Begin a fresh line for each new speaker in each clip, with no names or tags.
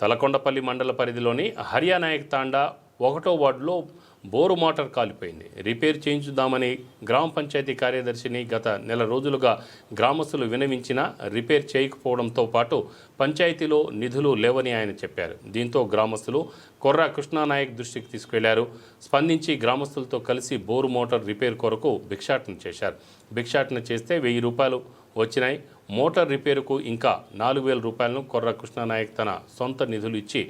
తలకొండపల్లి మండల పరిధిలోని హర్యానాయక్ తాండా ఒకటో వార్డులో బోరు మోటార్ కాలిపోయింది. రిపేర్ చేయించుదామని గ్రామ పంచాయతీ కార్యదర్శిని గత నెల రోజులుగా గ్రామస్తులు వినవించినా రిపేర్ చేయకపోవడంతో పాటు పంచాయతీలో నిధులు లేవని ఆయన చెప్పారు. దీంతో గ్రామస్తులు కొర్ర కృష్ణానాయక్ దృష్టికి తీసుకెళ్ళారు స్పందించి గ్రామస్తులతో కలిసి బోరు మోటార్ రిపేర్ కొరకు భిక్షాటన చేశారు. భిక్షాటన చేస్తే వెయ్యి రూపాయలు వచ్చినాయి. మోటార్ రిపేరుకు ఇంకా నాలుగు వేల రూపాయలను కొర్ర కృష్ణానాయక్ తన సొంత నిధులు ఇచ్చి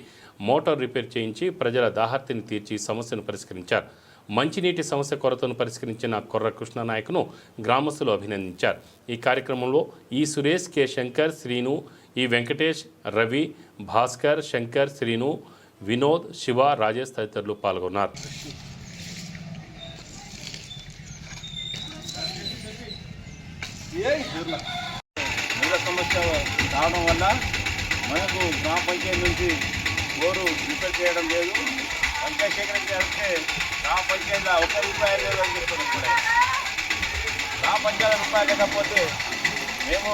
మోటార్ రిపేర్ చేయించి ప్రజల దాహార్తిని తీర్చి సమస్యను పరిష్కరించారు. మంచినీటి సమస్య కొరతను పరిష్కరించిన కొర్ర కృష్ణానాయక్ను గ్రామస్తులు అభినందించారు. ఈ కార్యక్రమంలో ఈ సురేష్ కె. శంకర్ శ్రీను ఈ వెంకటేష్ రవి భాస్కర్ శంకర్ శ్రీను వినోద్ శివ రాజేష్ తదితరులు పాల్గొన్నారు.
నీళ్ళ సమస్య రావడం వల్ల మనకు గ్రామ పంచాయతీ నుంచి బోరు రిపేర్ చేయడం లేదు. చంద్రశేఖర్ గారికి నా పంచాయతీలో ఒక రూపాయి లేదు అని చెప్తున్నాం కూడా. నా పంచాయతీ రూపాయలు లేకపోతే మేము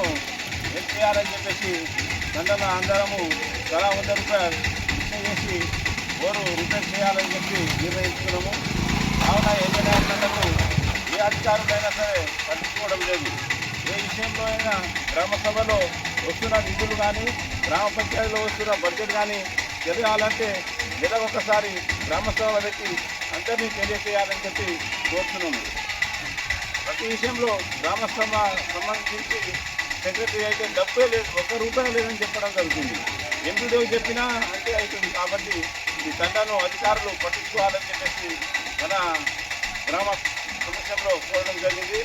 ఏం చేయాలని చెప్పేసి దండన అందరము తలా వంద రూపాయలు చేసి ఓరు రిపేర్ చేయాలని చెప్పి నిర్ణయించుకున్నాము. కావున ఏజెంట్లకు ఏ అధికారులైనా సరే పట్టించుకోవడం లేదు. ఏ విషయంలో అయినా గ్రామ సభలో వస్తున్న నిధులు కానీ గ్రామ పంచాయతీలో వస్తున్న బడ్జెట్ కానీ తెలియాలంటే ఏదో ఒకసారి గ్రామ పెట్టి అందరినీ తెలియజేయాలని చెప్పి కోరుతున్నాము ప్రతి విషయంలో గ్రామ సంబంధించి సెక్రటరీ అయితే డబ్బే లేదు ఒక్క రూపాయి లేదని చెప్పడం జరుగుతుంది. ఎంపీడీఓ చెప్పినా అంటే అవుతుంది. కాబట్టి ఈ తండాను అధికారులు పట్టించుకోవాలని చెప్పేసి మన గ్రామ సమస్యలో కోరడం జరిగింది.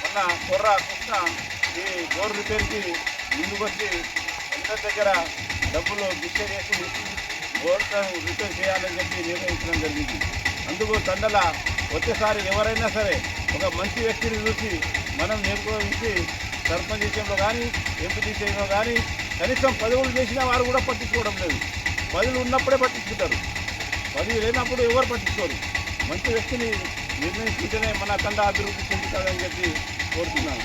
మొన్న కొర్ర కృష్ణ ఈ బోర్ రిపేర్కి ముందుకొచ్చి అందరి దగ్గర డబ్బులు డిస్టే చేసి బోర్ రిపేర్ చేయాలని చెప్పి నిర్ణయించడం జరిగింది. అందుకు తండల వచ్చేసారి ఎవరైనా సరే ఒక మంచి వ్యక్తిని చూసి మనం నిర్వహించి సర్పంచ్ విషయంలో కానీ ఎంపీ విషయంలో కానీ కనీసం పదవులు చేసిన వారు కూడా పట్టించుకోవడం లేదు. పదవులు ఉన్నప్పుడే పట్టించుకుంటారు. పదవి లేనప్పుడు ఎవరు పట్టించుకోరు. మంచి వ్యక్తిని నిర్ణయించుకుంటేనే మన తండ అభివృద్ధి చెందుతుందని చెప్పి కోరుతున్నాను.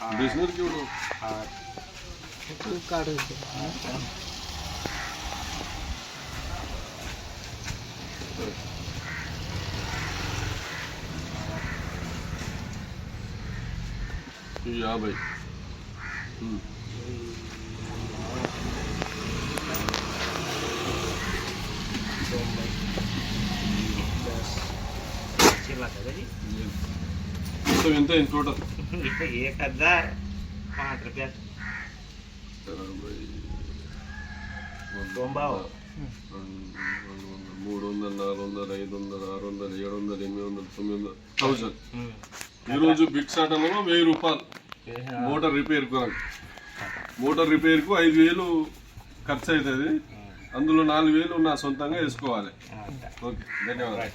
बिज़नेस क्यों लो तू
या भाई। हम्म।
మొత్తం ఎంత అయింది టోటల్
एक हजार पाच रुपयात
యాభై
తొంభై.
రెండు రెండు వందలు మూడు వందలు నాలుగు వందలు ఐదు వందలు ఆరు వందలు ఏడు వందలు ఎనిమిది వందలు తొమ్మిది వందలు థౌసండ్ ఈరోజు భిక్షాటనలో వెయ్యి రూపాయలు మోటార్ రిపేర్ కొరకు మోటార్ రిపేర్కు ఐదు వేలు ఖర్చు అవుతుంది అందులో నాలుగు వేలు నా సొంతంగా వేసుకోవాలి ఓకే ధన్యవాదాలు